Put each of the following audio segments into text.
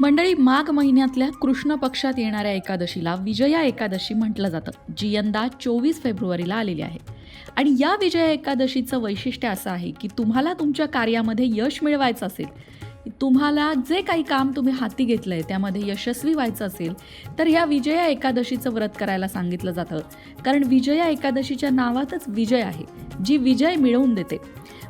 मंडळी माघ महिन्यातल्या कृष्ण पक्षात येणाऱ्या एकादशीला विजया एकादशी म्हटलं जातं जी यंदा चोवीस फेब्रुवारीला आलेली आहे. आणि या विजया एकादशीचं वैशिष्ट्य असं आहे की तुम्हाला तुमच्या कार्यामध्ये यश मिळवायचं असेल तुम्हाला जे काही काम तुम्ही हाती घेतलंय त्यामध्ये यशस्वी व्हायचं असेल तर ह्या विजया एकादशीचं व्रत करायला सांगितलं जातं. कारण विजया एकादशीच्या नावातच विजय आहे जी विजय मिळवून देते.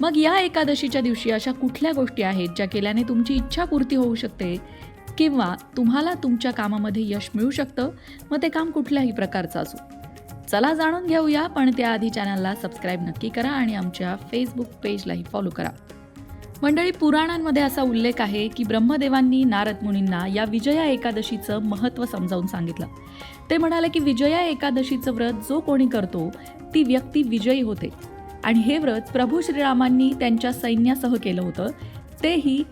मग या एकादशीच्या दिवशी अशा कुठल्या गोष्टी आहेत ज्या केल्याने तुमची इच्छापूर्ती होऊ शकते? किंवा तुम्हाला तुमच्या कामामध्ये यश मिळू शकतं मग ते काम कुठल्याही प्रकारचं असो. चला जाणून घेऊया पण त्याआधी चॅनलला सबस्क्राईब नक्की करा आणि आमच्या फेसबुक पेजलाही फॉलो करा. मंडळी पुराणांमध्ये असा उल्लेख आहे की ब्रह्मदेवांनी नारद मुनींना या विजया एकादशीचं महत्त्व समजावून सांगितलं. ते म्हणाले की विजया एकादशीचं व्रत जो कोणी करतो ती व्यक्ती विजयी होते. आणि हे व्रत प्रभू श्रीरामांनी त्यांच्या सैन्यासह केलं होतं तेही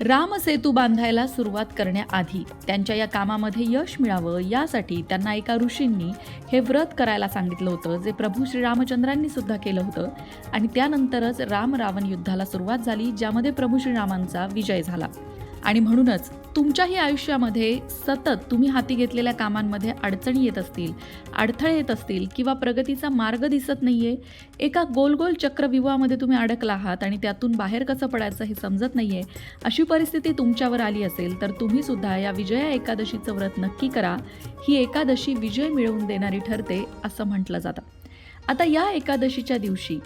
रामसेतू बांधायला सुरुवात करण्याआधी त्यांच्या या कामामध्ये यश मिळावं यासाठी त्यांना एका ऋषींनी हे व्रत करायला सांगितलं होतं जे प्रभू श्रीरामचंद्रांनी सुद्धा केलं होतं. आणि त्यानंतरच राम रावण युद्धाला सुरुवात झाली ज्यामध्ये प्रभू श्रीरामांचा विजय झाला. आणि म्हणूनच तुमच्याही आयुष्यामध्ये सतत तुम्ही हाती घेतलेल्या कामांमध्ये अडचणी येत असतील अडथळे येत असतील किंवा प्रगतीचा मार्ग दिसत नाही आहे एका गोल गोल चक्रव्यूहामध्ये तुम्ही अडकला आहात आणि त्यातून बाहेर कसं पडायचं हे समजत नाही आहे अशी परिस्थिती तुमच्यावर आली असेल तर तुम्ही सुद्धा या विजया एकादशीचं व्रत नक्की करा. ही एकादशी विजय मिळवून देणारी ठरते असं म्हटलं जातं. आता या एकादशीच्या दिवशी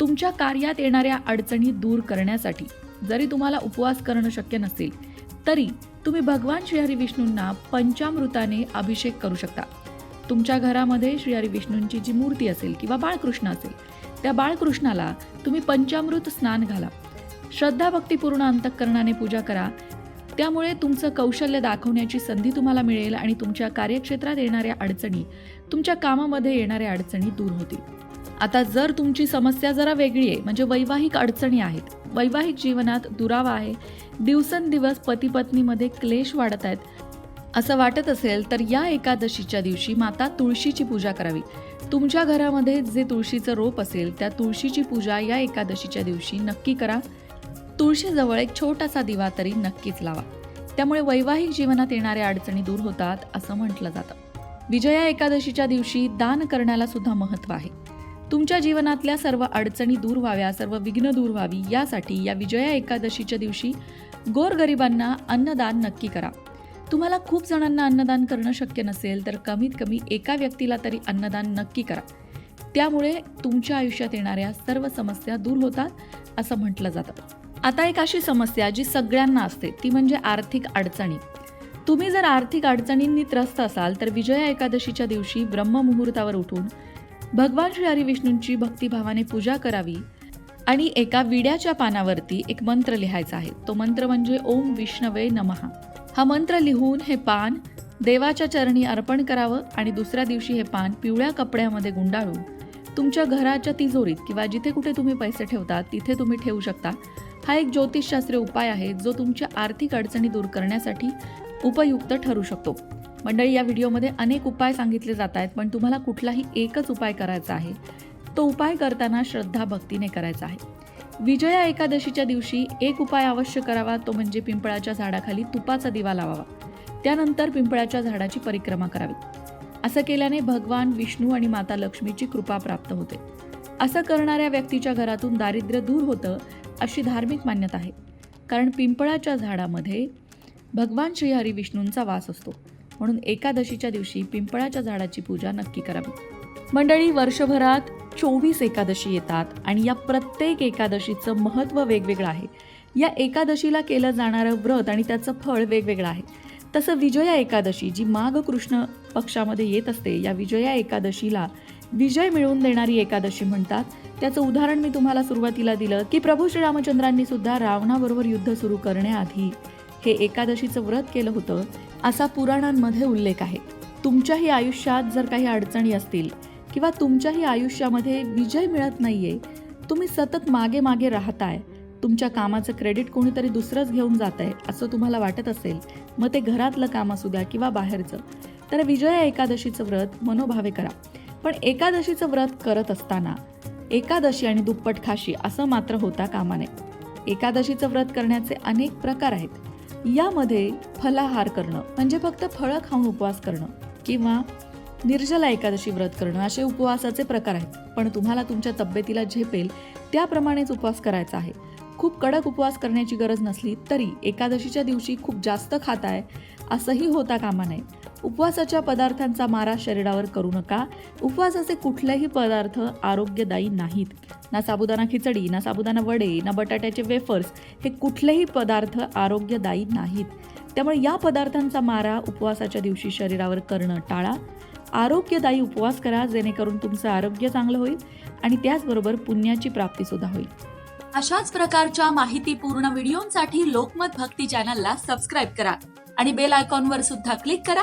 तुमच्या कार्यात येणाऱ्या अडचणी दूर करण्यासाठी जरी तुम्हाला उपवास करणं शक्य नसेल तरी तुम्ही भगवान श्रीहरी विष्णूंना पंचामृताने अभिषेक करू शकता. तुमच्या घरामध्ये श्रीहरी विष्णूंची जी मूर्ती असेल किंवा बाळकृष्ण असेल त्या बाळकृष्णाला तुम्ही पंचामृत स्नान घाला. श्रद्धा भक्तीपूर्ण अंतःकरणाने पूजा करा. त्यामुळे तुमचं कौशल्य दाखवण्याची संधी तुम्हाला मिळेल आणि तुमच्या कार्यक्षेत्रात येणाऱ्या अडचणी तुमच्या कामामध्ये येणाऱ्या अडचणी दूर होतील. आता जर तुमची समस्या जरा वेगळी आहे म्हणजे वैवाहिक अडचणी आहेत वैवाहिक जीवनात दुरावा आहे. दिवसेंदिवस पतीपत्नीमध्ये क्लेश वाढत आहेत. असं वाटत असेल तर या एकादशीच्या दिवशी माता तुळशीची पूजा करावी. तुमच्या घरामध्ये जे तुळशीचं रोप असेल त्या तुळशीची पूजा या एकादशीच्या दिवशी नक्की करा. तुळशीजवळ एक छोटासा दिवा तरी नक्कीच लावा. त्यामुळे वैवाहिक जीवनात येणाऱ्या अडचणी दूर होतात असं म्हटलं जातं. विजया एकादशीच्या दिवशी दान करण्याला सुद्धा महत्त्व आहे. तुमच्या जीवनातल्या सर्व अडचणी दूर व्हाव्या सर्व विघ्न दूर व्हावी यासाठी या विजया एकादशीच्या दिवशी गोरगरिबांना अन्नदान नक्की करा. तुम्हाला खूप जणांना अन्नदान करणं शक्य नसेल तर कमीत कमी एका व्यक्तीला तरी अन्नदान नक्की करा. त्यामुळे तुमच्या आयुष्यात येणाऱ्या सर्व समस्या दूर होतात असं म्हटलं जातं. आता एक अशी समस्या जी सगळ्यांना असते ती म्हणजे आर्थिक अडचणी. तुम्ही जर आर्थिक अडचणींनी त्रस्त असाल तर विजया एकादशीच्या दिवशी ब्रह्ममुहूर्तावर उठून भगवान श्री हरिविष्णूंची भक्तिभावाने पूजा करावी आणि एका विड्याच्या पानावरती एक मंत्र लिहायचा आहे. तो मंत्र म्हणजे ओम विष्णवे नमहा हा मंत्र लिहून हे पान देवाच्या चरणी अर्पण करावं आणि दुसऱ्या दिवशी हे पान पिवळ्या कपड्यामध्ये गुंडाळून तुमच्या घराच्या तिजोरीत किंवा जिथे कुठे तुम्ही पैसे ठेवता तिथे तुम्ही ठेवू शकता. हा एक ज्योतिषशास्त्रीय उपाय आहे जो तुमच्या आर्थिक अडचणी दूर करण्यासाठी उपयुक्त ठरू शकतो. मंडळी या व्हिडिओमध्ये अनेक उपाय सांगितले जात आहेत पण तुम्हाला कुठलाही एकच उपाय करायचा आहे. तो उपाय करताना श्रद्धा भक्तीने करायचा आहे. विजया एकादशीच्या दिवशी एक उपाय अवश्य करावा तो म्हणजे पिंपळाच्या झाडाखाली तुपाचा दिवा लावावा. त्यानंतर पिंपळाच्या झाडाची परिक्रमा करावी. असं केल्याने भगवान विष्णू आणि माता लक्ष्मीची कृपा प्राप्त होते. असं करणाऱ्या व्यक्तीच्या घरातून दारिद्र्य दूर होतं अशी धार्मिक मान्यता आहे. कारण पिंपळाच्या झाडामध्ये भगवान श्रीहरी विष्णूंचा वास असतो. म्हणून एकादशीच्या दिवशी पिंपळाच्या झाडाची पूजा नक्की करावी. मंडळी वर्षभरात चोवीस एकादशी येतात आणि या प्रत्येक एकादशीचं महत्त्व वेगवेगळं आहे. या एकादशीला केलं जाणारं व्रत आणि त्याचं फळ वेगवेगळं आहे. तसं विजया एकादशी जी माघ कृष्ण पक्षामध्ये येत असते या विजया एकादशीला विजय मिळवून देणारी एकादशी म्हणतात. त्याचं उदाहरण मी तुम्हाला सुरुवातीला दिलं की प्रभू श्रीरामचंद्रांनी सुद्धा रावणाबरोबर युद्ध सुरू करण्याआधी हे एकादशीचं व्रत केलं होतं असा पुराणांमध्ये उल्लेख आहे. तुमच्याही आयुष्यात जर काही अडचणी असतील किंवा तुमच्याही आयुष्यामध्ये विजय मिळत नाहीये तुम्ही सतत मागे मागे राहताय. तुमच्या कामाचं क्रेडिट कोणीतरी दुसरंच घेऊन जात आहे असं तुम्हाला वाटत असेल मग ते घरातलं काम असू द्या किंवा बाहेरचं. तर विजया एकादशीचं व्रत मनोभावे करा. पण एकादशीचं व्रत करत असताना एकादशी आणि दुप्पट खाशी असं मात्र होता कामा नये एकादशीचं व्रत करण्याचे अनेक प्रकार आहेत. यामध्ये फलाहार करणं म्हणजे फक्त फळं खाऊन उपवास करणं किंवा निर्जला एकादशी व्रत करणं असे उपवासाचे प्रकार आहेत. पण तुम्हाला तुमच्या तब्येतीला झेपेल त्याप्रमाणेच उपवास करायचा आहे. खूप कडक उपवास करण्याची गरज नसली तरी एकादशीच्या दिवशी खूप जास्त खाताय असंही होता कामा नये. उपवासाच्या पदार्थांचा मारा शरीरावर करू नका. उपवासाचे कुठलेही पदार्थ आरोग्यदायी नाहीत. ना साबुदाणा खिचडी ना साबुदाणा वडे ना बटाट्याचे वेफर्स हे कुठलेही पदार्थ आरोग्यदायी नाहीत. त्यामुळे या पदार्थांचा मारा उपवासाच्या दिवशी शरीरावर करणं टाळा. आरोग्यदायी उपवास करा जेणेकरून तुमचं आरोग्य चांगलं होईल आणि त्याचबरोबर पुण्याची प्राप्तीसुद्धा होईल. अशाच प्रकारच्या माहितीपूर्ण व्हिडिओंसाठी लोकमत भक्ती चॅनलला सबस्क्राईब करा आणि बेल आयकॉनवर सुद्धा क्लिक करा.